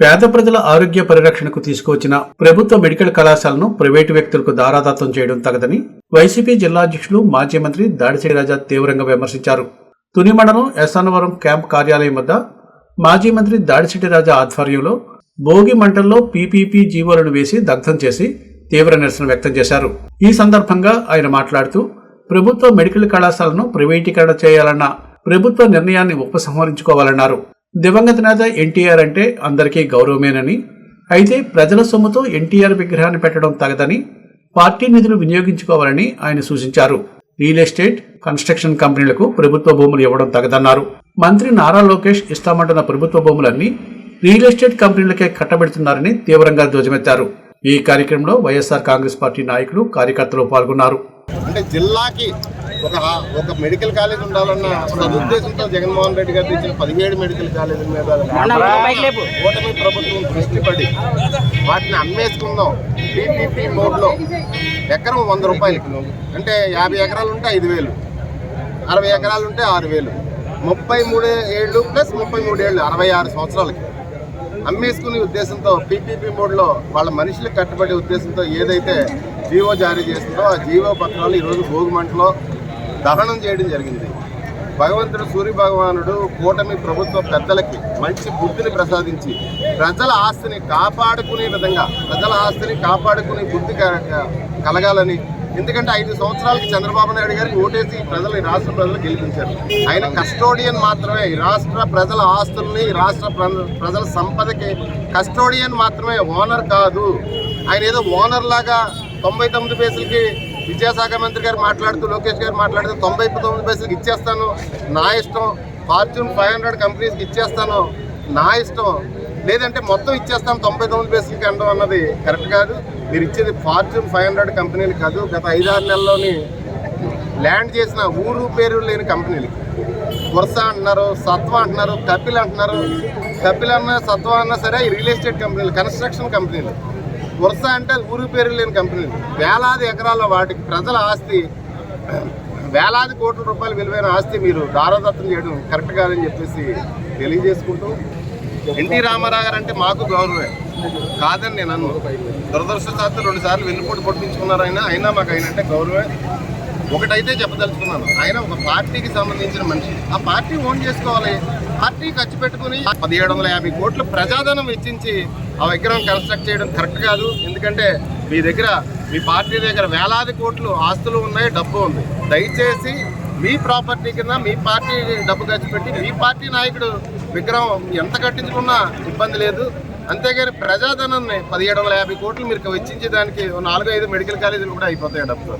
పేద ప్రజల ఆరోగ్య పరిరక్షణకు తీసుకువచ్చిన ప్రభుత్వ మెడికల్ కళాశాలను ప్రైవేటు వ్యక్తులకు దారాదత్తం చేయడం తగదని వైసీపీ జిల్లా అధ్యక్షులు మాజీ మంత్రి దాడిశెట్టి రాజా తీవ్రంగా విమర్శించారు. తుని మండలం ఎస్ఆనవరం క్యాంప్ కార్యాలయం వద్ద మాజీ మంత్రి దాడిశెట్టి రాజా ఆధ్వర్యంలో భోగి మంటల్లో పీపీపీ జీవోలను వేసి దగ్ధం చేసి తీవ్ర నిరసన వ్యక్తం చేశారు. ఈ సందర్భంగా ఆయన మాట్లాడుతూ ప్రభుత్వ మెడికల్ కళాశాలను ప్రైవేటీకరణ చేయాలన్న ప్రభుత్వ నిర్ణయాన్ని ఉపసంహరించుకోవాలన్నారు. దివంగత నేత ఎన్టీఆర్ అంటే అందరికీ గౌరవమేనని అయితే ప్రజల సొమ్ముతో ఎన్టీఆర్ విగ్రహాన్ని పెట్టడం తగదని పార్టీ నిధులు వినియోగించుకోవాలని ఆయన సూచించారు. రియల్ ఎస్టేట్ కన్స్ట్రక్షన్ కంపెనీలకు ప్రభుత్వ భూములు ఇవ్వడం తగదన్నారు. మంత్రి నారా లోకేష్ ఇస్తామంటున్న ప్రభుత్వ భూములన్నీ రియల్ ఎస్టేట్ కంపెనీలకే కట్టబెడుతున్నారని తీవ్రంగా ధ్వజమెత్తారు. ఈ కార్యక్రమంలో వైఎస్ఆర్ కాంగ్రెస్ పార్టీ నాయకులు కార్యకర్తలు పాల్గొన్నారు. అంటే జిల్లాకి ఒక ఒక మెడికల్ కాలేజ్ ఉండాలన్న సదుద్దేశంతో జగన్మోహన్ రెడ్డి గారు ఇచ్చిన పదిహేడు మెడికల్ కాలేజీల మీద కూటమి ప్రభుత్వం దృష్టి పడి వాటిని అమ్మేసుకుందాం. పీపీపీ మోడ్లో ఎకరం వంద రూపాయలు. అంటే యాభై ఎకరాలు ఉంటే ఐదు వేలు. అరవై ఎకరాలు ఉంటే ఆరు వేలు. ముప్పై మూడు ఏళ్ళు ప్లస్ ముప్పై మూడు ఏళ్ళు అరవై ఆరు సంవత్సరాలకి. అమ్మేసుకునే ఉద్దేశంతో పీపీపీ మోడ్లో వాళ్ళ మనుషులకు కట్టుబడే ఉద్దేశంతో ఏదైతే జీవో జారీ చేసిందో ఆ జీవో పత్రాలు ఈరోజు భోగిమంటలో దహనం చేయడం జరిగింది. భగవంతుడు సూర్య భగవానుడు కూటమి ప్రభుత్వ పెద్దలకి మంచి బుద్ధిని ప్రసాదించి ప్రజల ఆస్తిని కాపాడుకునే విధంగా ప్రజల ఆస్తిని కాపాడుకునే బుద్ధి కలగాలని ఎందుకంటే ఐదు సంవత్సరాలకి చంద్రబాబు నాయుడు గారికి ఓటేసి ప్రజలు ఈ రాష్ట్ర ప్రజలు గెలిపించారు. ఆయన కస్టోడియన్ మాత్రమే రాష్ట్ర ప్రజల ఆస్తుల్ని రాష్ట్ర ప్ర- ప్రజల సంపదకి కస్టోడియన్ మాత్రమే ఓనర్ కాదు. ఆయన ఏదో ఓనర్ లాగా తొంభై తొమ్మిది పేసులకి విద్యాశాఖ మంత్రి గారు మాట్లాడుతూ లోకేష్ గారు మాట్లాడుతూ తొంభై తొమ్మిది పైసలకు ఇచ్చేస్తాను. నా ఇష్టం. ఫార్చ్యూన్ ఫైవ్ హండ్రెడ్ కంపెనీస్కి ఇచ్చేస్తాను. నా ఇష్టం. లేదంటే మొత్తం ఇచ్చేస్తాం తొంభై తొమ్మిది పైసలకి అనడం అన్నది కరెక్ట్ కాదు. మీరు ఇచ్చేది ఫార్చ్యూన్ ఫైవ్ హండ్రెడ్ కంపెనీలు కాదు. గత ఐదారు నెలల్లోని ల్యాండ్ చేసిన ఊరు పేరు లేని కంపెనీలకి వరుస అంటున్నారు సత్వ అంటున్నారు కపిల్ అంటున్నారు. కపిల్ అన్న సత్వ అన్నా సరే రియల్ ఎస్టేట్ కంపెనీలు కన్స్ట్రక్షన్ కంపెనీలు. వరుస అంటే ఊరి పేరు లేని కంపెనీలు వేలాది ఎకరాల వాటికి ప్రజల ఆస్తి వేలాది కోట్ల రూపాయలు విలువైన ఆస్తి మీరు దారాదత్తం చేయడం కరెక్ట్ కాదని చెప్పేసి తెలియజేసుకుంటూ ఎన్టీ రామారావు గారు అంటే మాకు గౌరవమే. కాదని నేను అన్ను దురదృష్టశాత్తు రెండు సార్లు వెన్నుపోటు పొట్టించుకున్నారు ఆయన అయినా మాకు అయినంటే గౌరవే గౌరవమే. ఒకటైతే చెప్పదలుచుకున్నాను. ఆయన ఒక పార్టీకి సంబంధించిన మనిషి. ఆ పార్టీ ఓన్ చేసుకోవాలి. పార్టీ ఖర్చు పెట్టుకుని పదిహేడు వందల యాభై కోట్లు ప్రజాధనం వెచ్చించి ఆ విగ్రహం కన్స్ట్రక్ట్ చేయడం కరెక్ట్ కాదు. ఎందుకంటే మీ దగ్గర మీ పార్టీ దగ్గర వేలాది కోట్లు ఆస్తులు ఉన్నాయి డబ్బు ఉంది. దయచేసి మీ ప్రాపర్టీ కింద మీ పార్టీ డబ్బు ఖర్చు పెట్టి మీ పార్టీ నాయకుడు విగ్రహం ఎంత కట్టించుకున్నా ఇబ్బంది లేదు. అంతేగాని ప్రజాధనాన్ని పదిహేడు వందల యాభై కోట్లు మీరు వెచ్చించే దానికి నాలుగు ఐదు మెడికల్ కాలేజీలు కూడా అయిపోతాయి డబ్బులు